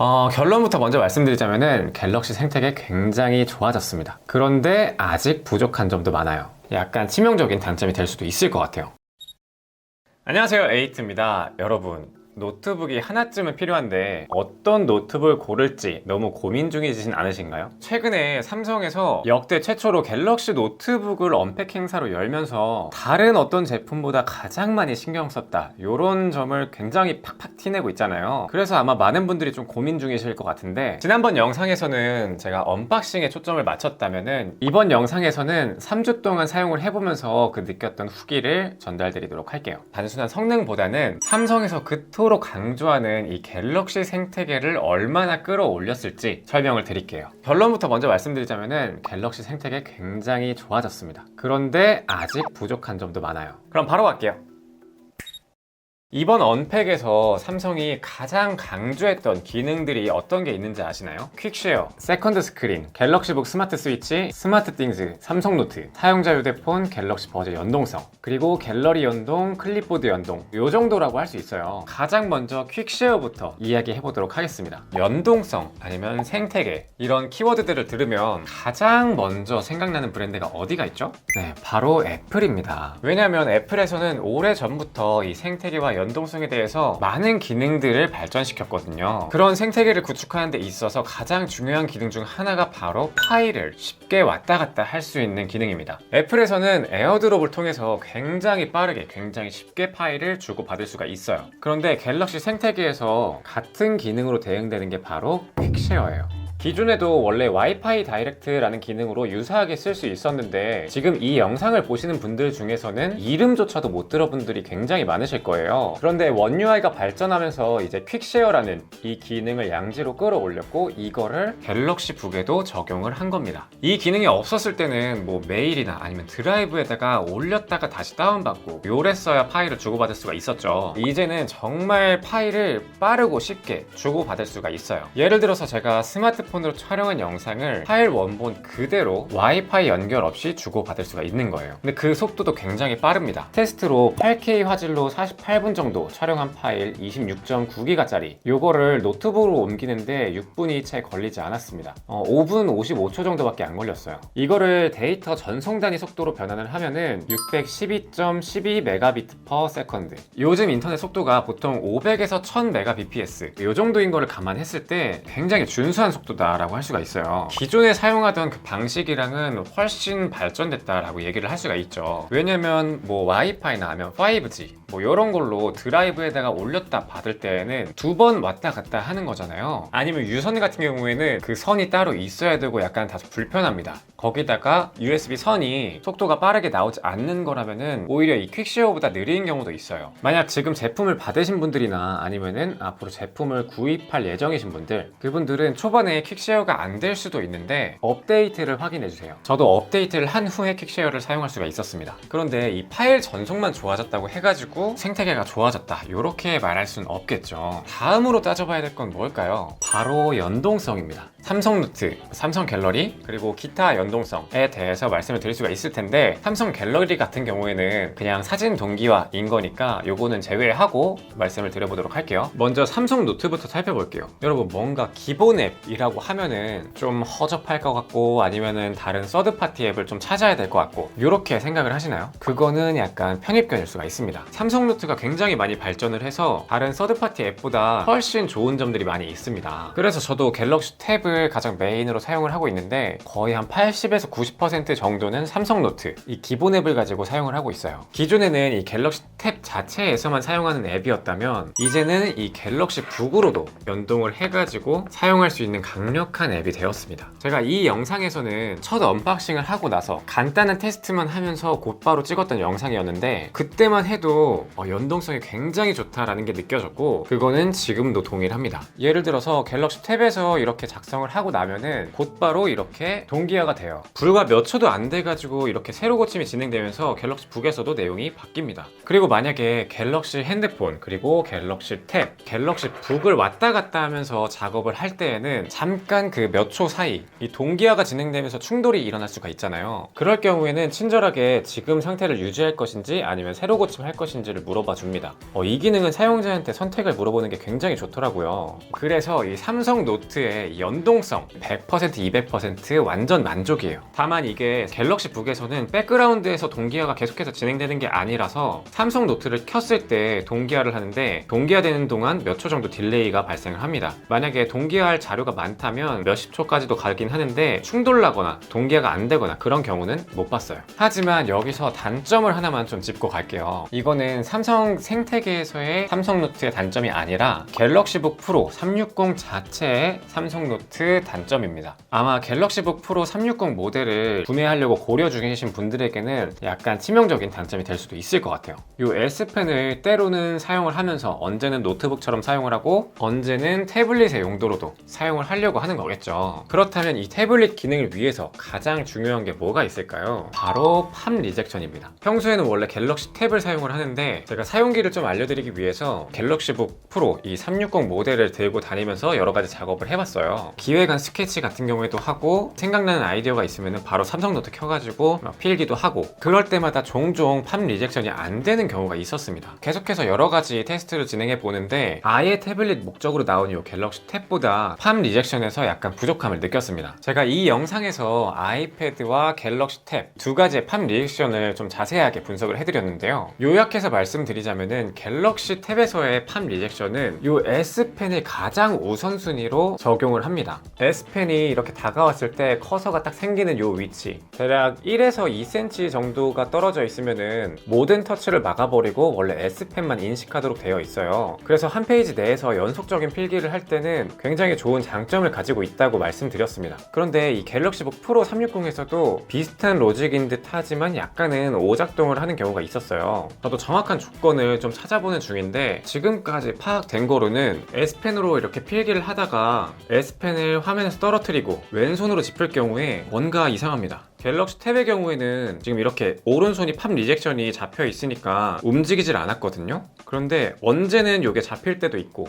어, 결론부터 먼저 말씀드리자면은 갤럭시 생태계 굉장히 좋아졌습니다. 그런데 아직 부족한 점도 많아요. 약간 치명적인 단점이 될 수도 있을 것 같아요. 안녕하세요. 에이트입니다. 여러분. 노트북이 하나쯤은 필요한데 어떤 노트북을 고를지 너무 고민 중이진 않으신가요? 최근에 삼성에서 역대 최초로 갤럭시 노트북을 언팩 행사로 열면서 다른 어떤 제품보다 가장 많이 신경 썼다. 이런 점을 굉장히 팍팍 티내고 있잖아요. 그래서 아마 많은 분들이 좀 고민 중이실 것 같은데 지난번 영상에서는 제가 언박싱에 초점을 맞췄다면은 이번 영상에서는 3주 동안 사용을 해보면서 그 느꼈던 후기를 전달드리도록 할게요. 단순한 성능보다는 삼성에서 그토록 강조하는 이 갤럭시 생태계를 얼마나 끌어올렸을지 설명을 드릴게요. 결론부터 먼저 말씀드리자면은 갤럭시 생태계 굉장히 좋아졌습니다. 그런데 아직 부족한 점도 많아요. 그럼 바로 갈게요. 이번 언팩에서 삼성이 가장 강조했던 기능들이 어떤 게 있는지 아시나요? 퀵쉐어, 세컨드 스크린, 갤럭시북 스마트 스위치, 스마트 띵즈, 삼성 노트, 사용자 휴대폰, 갤럭시 버즈 연동성, 그리고 갤러리 연동, 클립보드 연동 요 정도라고 할 수 있어요. 가장 먼저 퀵쉐어부터 이야기해 보도록 하겠습니다. 연동성 아니면 생태계 이런 키워드들을 들으면 가장 먼저 생각나는 브랜드가 어디가 있죠? 네, 바로 애플입니다. 왜냐하면 애플에서는 오래 전부터 이 생태계와 연동성에 대해서 많은 기능들을 발전시켰거든요. 그런 생태계를 구축하는 데 있어서 가장 중요한 기능 중 하나가 바로 파일을 쉽게 왔다 갔다 할 수 있는 기능입니다. 애플에서는 에어드롭을 통해서 굉장히 빠르게 굉장히 쉽게 파일을 주고받을 수가 있어요. 그런데 갤럭시 생태계에서 같은 기능으로 대응되는 게 바로 퀵쉐어예요. 기존에도 원래 와이파이 다이렉트라는 기능으로 유사하게 쓸 수 있었는데 지금 이 영상을 보시는 분들 중에서는 이름조차도 못 들어본 분들이 굉장히 많으실 거예요. 그런데 원 UI가 발전하면서 이제 퀵쉐어라는 이 기능을 양지로 끌어올렸고 이거를 갤럭시 북에도 적용을 한 겁니다. 이 기능이 없었을 때는 뭐 메일이나 아니면 드라이브에다가 올렸다가 다시 다운받고 요랬어야 파일을 주고받을 수가 있었죠. 이제는 정말 파일을 빠르고 쉽게 주고받을 수가 있어요. 예를 들어서 제가 스마트 스 마트폰으로 촬영한 영상을 파일 원본 그대로 와이파이 연결 없이 주고받을 수가 있는 거예요. 근데 그 속도도 굉장히 빠릅니다. 테스트로 8K 화질로 48분 정도 촬영한 파일 26.9기가짜리 요거를 노트북으로 옮기는데 6분이 채 걸리지 않았습니다. 어, 5분 55초 정도밖에 안 걸렸어요. 이거를 데이터 전송 단위 속도로 변환을 하면은 612.12Mbps 요즘 인터넷 속도가 보통 500에서 1000Mbps 요 정도인 거를 감안했을 때 굉장히 준수한 속도 다라고 할 수가 있어요. 기존에 사용하던 그 방식이랑은 훨씬 발전됐다라고 얘기를 할 수가 있죠. 왜냐면 뭐 와이파이나 하면 5G 뭐 이런 걸로 드라이브에다가 올렸다 받을 때에는 두 번 왔다 갔다 하는 거잖아요. 아니면 유선 같은 경우에는 그 선이 따로 있어야 되고 약간 다소 불편합니다. 거기다가 USB 선이 속도가 빠르게 나오지 않는 거라면은 오히려 이 퀵쉐어보다 느린 경우도 있어요. 만약 지금 제품을 받으신 분들이나 아니면은 앞으로 제품을 구입할 예정이신 분들 그분들은 초반에 퀵쉐어가 안 될 수도 있는데 업데이트를 확인해 주세요. 저도 업데이트를 한 후에 퀵쉐어를 사용할 수가 있었습니다. 그런데 이 파일 전송만 좋아졌다고 해가지고 생태계가 좋아졌다 이렇게 말할 수는 없겠죠. 다음으로 따져봐야 될 건 뭘까요? 바로 연동성입니다. 삼성 노트, 삼성 갤러리, 그리고 기타 연동성에 대해서 말씀을 드릴 수가 있을 텐데 삼성 갤러리 같은 경우에는 그냥 사진 동기화인 거니까 요거는 제외하고 말씀을 드려보도록 할게요. 먼저 삼성 노트부터 살펴볼게요. 여러분 뭔가 기본 앱이라고 하면은 좀 허접할 것 같고 아니면은 다른 서드파티 앱을 좀 찾아야 될 것 같고 이렇게 생각을 하시나요? 그거는 약간 편입견일 수가 있습니다. 삼성 노트가 굉장히 많이 발전을 해서 다른 서드파티 앱보다 훨씬 좋은 점들이 많이 있습니다. 그래서 저도 갤럭시 탭을 가장 메인으로 사용을 하고 있는데 거의 한 80에서 90% 정도는 삼성 노트 이 기본 앱을 가지고 사용을 하고 있어요. 기존에는 이 갤럭시 탭 자체에서만 사용하는 앱이었다면 이제는 이 갤럭시 북으로도 연동을 해가지고 사용할 수 있는 강력한 앱이 되었습니다. 제가 이 영상에서는 첫 언박싱을 하고 나서 간단한 테스트만 하면서 곧바로 찍었던 영상이었는데 그때만 해도 어, 연동성이 굉장히 좋다라는 게 느껴졌고 그거는 지금도 동일합니다. 예를 들어서 갤럭시 탭에서 이렇게 작성 작성을 하고 나면은 곧바로 이렇게 동기화가 돼요. 불과 몇 초도 안 돼가지고 이렇게 새로 고침이 진행되면서 갤럭시 북에서도 내용이 바뀝니다. 그리고 만약에 갤럭시 핸드폰 그리고 갤럭시 탭, 갤럭시 북을 왔다 갔다 하면서 작업을 할 때에는 잠깐 그 몇 초 사이 이 동기화가 진행되면서 충돌이 일어날 수가 있잖아요. 그럴 경우에는 친절하게 지금 상태를 유지할 것인지 아니면 새로 고침할 것인지를 물어봐 줍니다. 어, 이 기능은 사용자한테 선택을 물어보는 게 굉장히 좋더라고요. 그래서 이 삼성 노트의 이 연동 성 100% 200% 완전 만족이에요. 다만 이게 갤럭시 북에서는 백그라운드에서 동기화가 계속해서 진행되는 게 아니라서 삼성 노트를 켰을 때 동기화를 하는데 동기화되는 동안 몇 초 정도 딜레이가 발생을 합니다. 만약에 동기화할 자료가 많다면 몇십 초까지도 가긴 하는데 충돌나거나 동기화가 안 되거나 그런 경우는 못 봤어요. 하지만 여기서 단점을 하나만 좀 짚고 갈게요. 이거는 삼성 생태계에서의 삼성 노트의 단점이 아니라 갤럭시북 프로 360 자체의 삼성 노트 단점입니다. 아마 갤럭시북 프로 360 모델을 구매하려고 고려 중이신 분들에게는 약간 치명적인 단점이 될 수도 있을 것 같아요. 이 S펜을 때로는 사용을 하면서 언제는 노트북처럼 사용을 하고 언제는 태블릿의 용도로도 사용을 하려고 하는 거겠죠. 그렇다면 이 태블릿 기능을 위해서 가장 중요한 게 뭐가 있을까요? 바로 팜 리젝션입니다. 평소에는 원래 갤럭시 탭을 사용을 하는데 제가 사용기를 좀 알려드리기 위해서 갤럭시북 프로 이 360 모델을 들고 다니면서 여러 가지 작업을 해봤어요. 기획안 스케치 같은 경우에도 하고 생각나는 아이디어가 있으면 바로 삼성 노트 켜가지고 막 필기도 하고 그럴 때마다 종종 팜 리젝션이 안 되는 경우가 있었습니다. 계속해서 여러 가지 테스트를 진행해 보는데 아예 태블릿 목적으로 나온 이 갤럭시 탭보다 팜 리젝션에서 약간 부족함을 느꼈습니다. 제가 이 영상에서 아이패드와 갤럭시 탭 두 가지의 팜 리액션을 좀 자세하게 분석을 해드렸는데요. 요약해서 말씀드리자면은 갤럭시 탭에서의 팜 리젝션은 이 S펜을 가장 우선순위로 적용을 합니다. S펜이 이렇게 다가왔을 때 커서가 딱 생기는 요 위치 대략 1에서 2cm 정도가 떨어져 있으면은 모든 터치를 막아버리고 원래 S펜만 인식하도록 되어 있어요. 그래서 한 페이지 내에서 연속적인 필기를 할 때는 굉장히 좋은 장점을 가지고 있다고 말씀드렸습니다. 그런데 이 갤럭시북 프로 360에서도 비슷한 로직인 듯 하지만 약간은 오작동을 하는 경우가 있었어요. 저도 정확한 조건을 좀 찾아보는 중인데 지금까지 파악된 거로는 S펜으로 이렇게 필기를 하다가 S펜을 화면에서 떨어뜨리고 왼손으로 짚을 경우에 뭔가 이상합니다. 갤럭시 탭의 경우에는 지금 이렇게 오른손이 팝 리젝션이 잡혀 있으니까 움직이질 않았거든요. 그런데 언제는 이게 잡힐 때도 있고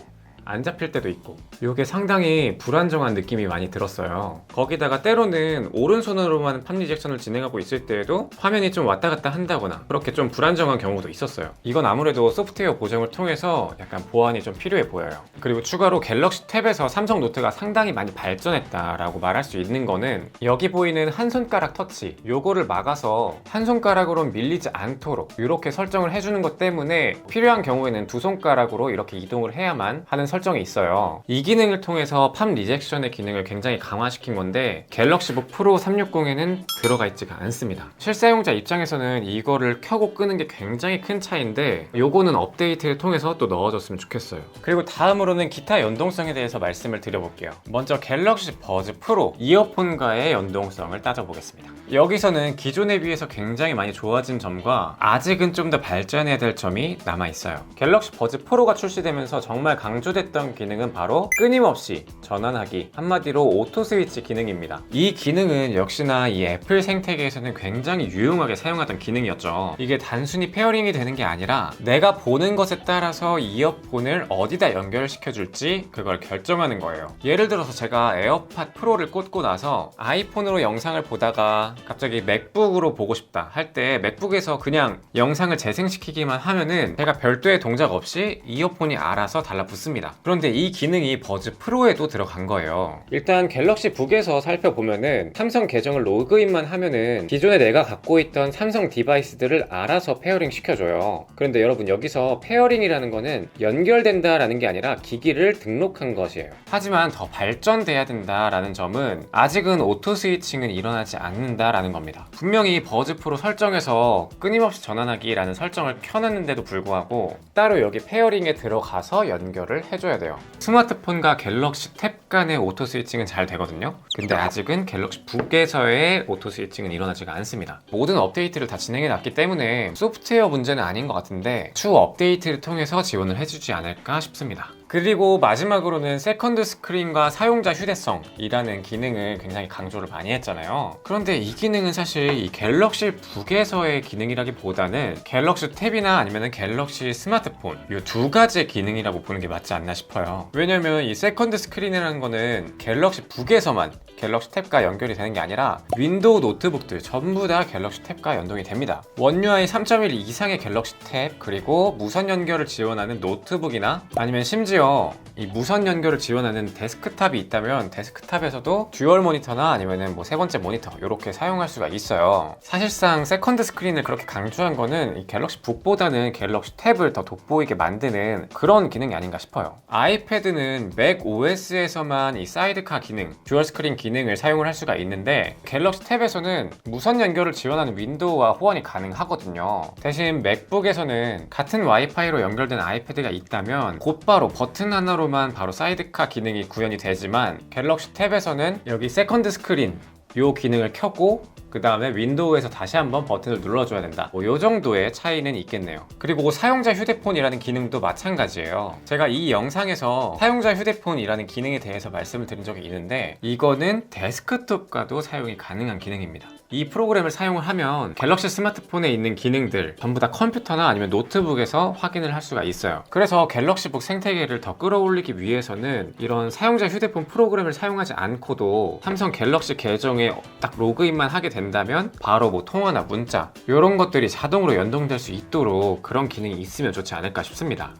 안 잡힐 때도 있고. 이게 상당히 불안정한 느낌이 많이 들었어요. 거기다가 때로는 오른손으로만 팝 리젝션을 진행하고 있을 때에도 화면이 좀 왔다 갔다 한다거나 그렇게 좀 불안정한 경우도 있었어요. 이건 아무래도 소프트웨어 보정을 통해서 약간 보완이 좀 필요해 보여요. 그리고 추가로 갤럭시 탭에서 삼성 노트가 상당히 많이 발전했다라고 말할 수 있는 거는 여기 보이는 한 손가락 터치 요거를 막아서 한 손가락으로 밀리지 않도록 이렇게 설정을 해주는 것 때문에 필요한 경우에는 두 손가락으로 이렇게 이동을 해야만 하는 설정 이 있어요. 이 기능을 통해서 팜 리젝션의 기능을 굉장히 강화시킨 건데 갤럭시북 프로 360에는 들어가 있지가 않습니다. 실사용자 입장에서는 이거를 켜고 끄는 게 굉장히 큰 차이인데 요거는 업데이트를 통해서 또 넣어줬으면 좋겠어요. 그리고 다음으로는 기타 연동성에 대해서 말씀을 드려볼게요. 먼저 갤럭시 버즈 프로 이어폰과의 연동성을 따져보겠습니다. 여기서는 기존에 비해서 굉장히 많이 좋아진 점과 아직은 좀 더 발전해야 될 점이 남아 있어요. 갤럭시 버즈 프로가 출시되면서 정말 강조 됐던 기능은 바로 끊임없이 전환하기 한마디로 오토 스위치 기능입니다. 이 기능은 역시나 이 애플 생태계에서는 굉장히 유용하게 사용하던 기능이었죠. 이게 단순히 페어링이 되는 게 아니라 내가 보는 것에 따라서 이어폰을 어디다 연결시켜 줄지 그걸 결정하는 거예요. 예를 들어서 제가 에어팟 프로를 꽂고 나서 아이폰으로 영상을 보다가 갑자기 맥북으로 보고 싶다 할 때 맥북에서 그냥 영상을 재생시키기만 하면은 제가 별도의 동작 없이 이어폰이 알아서 달라붙습니다. 그런데 이 기능이 버즈 프로에도 들어간 거예요. 일단 갤럭시 북에서 살펴보면은 삼성 계정을 로그인만 하면은 기존에 내가 갖고 있던 삼성 디바이스들을 알아서 페어링 시켜줘요. 그런데 여러분 여기서 페어링이라는 거는 연결된다라는 게 아니라 기기를 등록한 것이에요. 하지만 더 발전돼야 된다라는 점은 아직은 오토 스위칭은 일어나지 않는다라는 겁니다. 분명히 버즈 프로 설정에서 끊임없이 전환하기라는 설정을 켜놨는데도 불구하고 따로 여기 페어링에 들어가서 연결을 해 줘야 돼요. 스마트폰과 갤럭시 탭 간의 오토 스위칭은 잘 되거든요. 근데 아직은 갤럭시 북에서의 오토 스위칭은 일어나지가 않습니다. 모든 업데이트를 다 진행해 놨기 때문에 소프트웨어 문제는 아닌 것 같은데 추후 업데이트를 통해서 지원을 해주지 않을까 싶습니다. 그리고 마지막으로는 세컨드 스크린과 사용자 휴대성이라는 기능을 굉장히 강조를 많이 했잖아요. 그런데 이 기능은 사실 이 갤럭시 북에서의 기능이라기보다는 갤럭시 탭이나 아니면 갤럭시 스마트폰 이 두 가지의 기능이라고 보는 게 맞지 않나 싶어요. 왜냐면 이 세컨드 스크린이라는 거는 갤럭시 북에서만 갤럭시 탭과 연결이 되는 게 아니라 윈도우 노트북들 전부 다 갤럭시 탭과 연동이 됩니다. 원 UI 3.1 이상의 갤럭시 탭 그리고 무선 연결을 지원하는 노트북이나 아니면 심지어 이 무선 연결을 지원하는 데스크탑이 있다면 데스크탑에서도 듀얼 모니터나 아니면은 뭐 세 번째 모니터 이렇게 사용할 수가 있어요. 사실상 세컨드 스크린을 그렇게 강조한 거는 이 갤럭시 북보다는 갤럭시 탭을 더 돋보이게 만드는 그런 기능이 아닌가 싶어요. 아이패드는 맥 OS에서만 이 사이드카 기능, 듀얼 스크린 기능 을 사용을 할 수가 있는데 갤럭시 탭에서는 무선 연결을 지원하는 윈도우와 호환이 가능하거든요. 대신 맥북에서는 같은 와이파이로 연결된 아이패드가 있다면 곧바로 버튼 하나로만 바로 사이드카 기능이 구현이 되지만 갤럭시 탭에서는 여기 세컨드 스크린 요 기능을 켜고 그 다음에 윈도우에서 다시 한번 버튼을 눌러줘야 된다. 뭐요 정도의 차이는 있겠네요. 그리고 사용자 휴대폰이라는 기능도 마찬가지예요. 제가 이 영상에서 사용자 휴대폰이라는 기능에 대해서 말씀을 드린 적이 있는데 이거는 데스크톱과도 사용이 가능한 기능입니다. 이 프로그램을 사용을 하면 갤럭시 스마트폰에 있는 기능들 전부 다 컴퓨터나 아니면 노트북에서 확인을 할 수가 있어요. 그래서 갤럭시북 생태계를 더 끌어올리기 위해서는 이런 사용자 휴대폰 프로그램을 사용하지 않고도 삼성 갤럭시 계정에 딱 로그인만 하게 된다면 바로 뭐 통화나 문자 이런 것들이 자동으로 연동될 수 있도록 그런 기능이 있으면 좋지 않을까 싶습니다.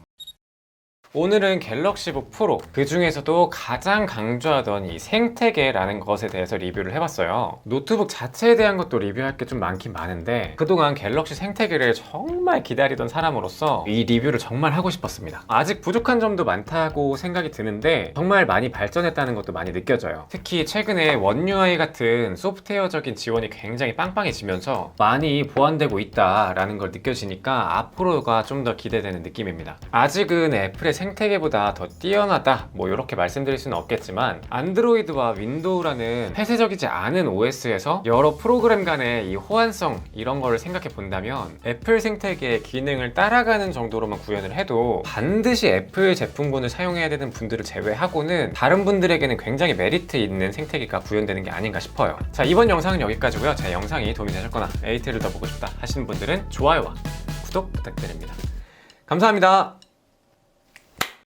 오늘은 갤럭시북 프로 그 중에서도 가장 강조하던 이 생태계라는 것에 대해서 리뷰를 해봤어요. 노트북 자체에 대한 것도 리뷰할 게 좀 많긴 많은데 그동안 갤럭시 생태계를 정말 기다리던 사람으로서 이 리뷰를 정말 하고 싶었습니다. 아직 부족한 점도 많다고 생각이 드는데 정말 많이 발전했다는 것도 많이 느껴져요. 특히 최근에 원 UI 같은 소프트웨어적인 지원이 굉장히 빵빵해지면서 많이 보완되고 있다라는 걸 느껴지니까 앞으로가 좀 더 기대되는 느낌입니다. 아직은 애플의 생태계보다 더 뛰어나다. 뭐 이렇게 말씀드릴 수는 없겠지만 안드로이드와 윈도우라는 폐쇄적이지 않은 OS에서 여러 프로그램 간의 이 호환성 이런 거를 생각해 본다면 애플 생태계의 기능을 따라가는 정도로만 구현을 해도 반드시 애플 제품군을 사용해야 되는 분들을 제외하고는 다른 분들에게는 굉장히 메리트 있는 생태계가 구현되는 게 아닌가 싶어요. 자 이번 영상은 여기까지고요. 제 영상이 도움이 되셨거나 에이트를 더 보고 싶다 하시는 분들은 좋아요와 구독 부탁드립니다. 감사합니다